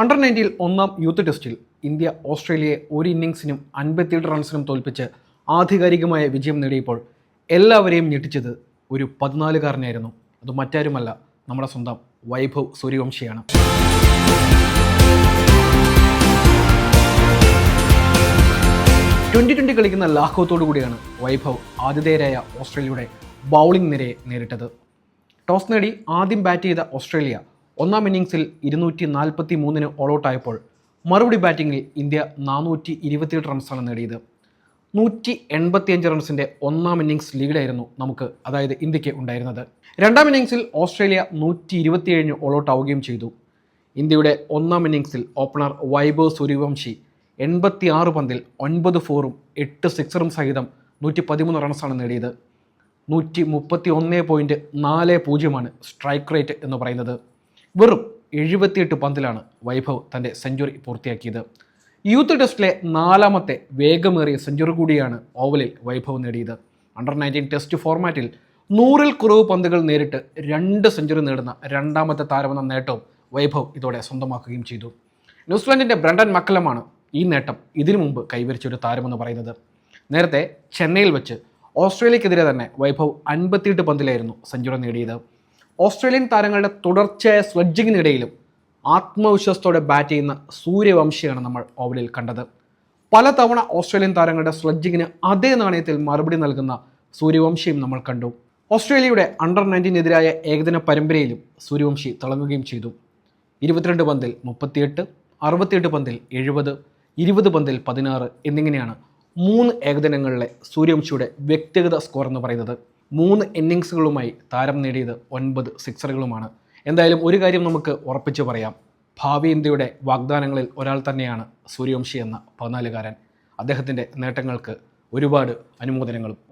Under നയന്റിയിൽ ഒന്നാം youth ടെസ്റ്റിൽ India ഓസ്ട്രേലിയയെ ഒരു ഇന്നിങ്സിനും അൻപത്തിയെട്ട് റൺസിനും തോൽപ്പിച്ച് ആധികാരികമായ വിജയം നേടിയപ്പോൾ എല്ലാവരെയും ഞെട്ടിച്ചത് ഒരു പതിനാലുകാരനായിരുന്നു. അത് മറ്റാരുമല്ല നമ്മുടെ സ്വന്തം വൈഭവ് സൂര്യവംശിയാണ്. ട്വന്റി ട്വന്റി കളിക്കുന്ന ലാഘവത്തോടു കൂടിയാണ് വൈഭവ് ആതിഥേയരായ ഓസ്ട്രേലിയയുടെ ബൗളിംഗ് നിരയെ നേരിട്ടത്. ടോസ് നേടി ആദ്യം ബാറ്റ് ചെയ്ത ഓസ്ട്രേലിയ ഒന്നാം ഇന്നിങ്സിൽ ഇരുന്നൂറ്റി നാൽപ്പത്തി മൂന്നിന് ഓൾ ഔട്ട് ആയപ്പോൾ മറുപടി ബാറ്റിങ്ങിൽ ഇന്ത്യ നാനൂറ്റി ഇരുപത്തിയെട്ട് റൺസാണ് നേടിയത്. നൂറ്റി എൺപത്തിയഞ്ച് റൺസിന്റെ ഒന്നാം ഇന്നിങ്സ് ലീഡായിരുന്നു നമുക്ക് അതായത് ഇന്ത്യയ്ക്ക് ഉണ്ടായിരുന്നത്. രണ്ടാം ഇന്നിങ്സിൽ ഓസ്ട്രേലിയ നൂറ്റി ഇരുപത്തിയേഴിന് ഓൾ ഔട്ട് ആവുകയും ചെയ്തു. ഇന്ത്യയുടെ ഒന്നാം ഇന്നിങ്സിൽ ഓപ്പണർ വൈഭവ് സൂര്യവംശി എൺപത്തി ആറ് പന്തിൽ ഒൻപത് ഫോറും എട്ട് സിക്സറും സഹിതം നൂറ്റി പതിമൂന്ന് റൺസാണ് നേടിയത്. നൂറ്റി മുപ്പത്തി ഒന്ന് പോയിന്റ് നാല് പൂജ്യമാണ് സ്ട്രൈക്ക് റേറ്റ് എന്ന് പറയുന്നത്. വെറും എഴുപത്തിയെട്ട് പന്തിലാണ് വൈഭവ് തന്റെ സെഞ്ചുറി പൂർത്തിയാക്കിയത്. യൂത്ത് ടെസ്റ്റിലെ നാലാമത്തെ വേഗമേറിയ സെഞ്ചുറി കൂടിയാണ് ഓവലിൽ വൈഭവ് നേടിയത്. അണ്ടർ നയന്റീൻ ടെസ്റ്റ് ഫോർമാറ്റിൽ നൂറിൽ കുറവ് പന്തുകൾ നേരിട്ട് രണ്ട് സെഞ്ചുറി നേടുന്ന രണ്ടാമത്തെ താരമെന്ന നേട്ടവും വൈഭവ് ഇതോടെ സ്വന്തമാക്കുകയും ചെയ്തു. ന്യൂസിലാൻഡിന്റെ ബ്രണ്ടൻ മക്കലമാണ് ഈ നേട്ടം ഇതിനു മുമ്പ് കൈവരിച്ച ഒരു താരമെന്ന് പറയുന്നത്. നേരത്തെ ചെന്നൈയിൽ വെച്ച് ഓസ്ട്രേലിയക്കെതിരെ തന്നെ വൈഭവ് അൻപത്തിയെട്ട് പന്തിലായിരുന്നു സെഞ്ചുറി നേടിയത്. ഓസ്ട്രേലിയൻ താരങ്ങളുടെ തുടർച്ചയായ സ്ലഡ്ജിങ്ങിനിടയിലും ആത്മവിശ്വാസത്തോടെ ബാറ്റ് ചെയ്യുന്ന സൂര്യവംശിയാണ് നമ്മൾ ഓവലിൽ കണ്ടത്. പലതവണ ഓസ്ട്രേലിയൻ താരങ്ങളുടെ സ്ലഡ്ജിങ്ങിന് അതേ നാണയത്തിൽ മറുപടി നൽകുന്ന സൂര്യവംശിയും നമ്മൾ കണ്ടു. ഓസ്ട്രേലിയയുടെ അണ്ടർ നയന്റീനെതിരായ ഏകദിന പരമ്പരയിലും സൂര്യവംശി തിളങ്ങുകയും ചെയ്തു. ഇരുപത്തിരണ്ട് പന്തിൽ മുപ്പത്തിയെട്ട് അറുപത്തിയെട്ട് പന്തിൽ എഴുപത് ഇരുപത് പന്തിൽ പതിനാറ് എന്നിങ്ങനെയാണ് മൂന്ന് ഏകദിനങ്ങളിലെ സൂര്യവംശിയുടെ വ്യക്തിഗത സ്കോർ എന്ന് പറയുന്നത്. മൂന്ന് ഇന്നിങ്സുകളുമായി താരം നേടിയത് ഒൻപത് സിക്സറുകളുമാണ് എന്തായാലും ഒരു കാര്യം നമുക്ക് ഉറപ്പിച്ചു പറയാം. ഭാവി ഇന്ത്യയുടെ വാഗ്ദാനങ്ങളിൽ ഒരാൾ തന്നെയാണ് സൂര്യവംശി എന്ന പതിനാലുകാരൻ. അദ്ദേഹത്തിന്റെ നേട്ടങ്ങൾക്ക് ഒരുപാട് അനുമോദനങ്ങളും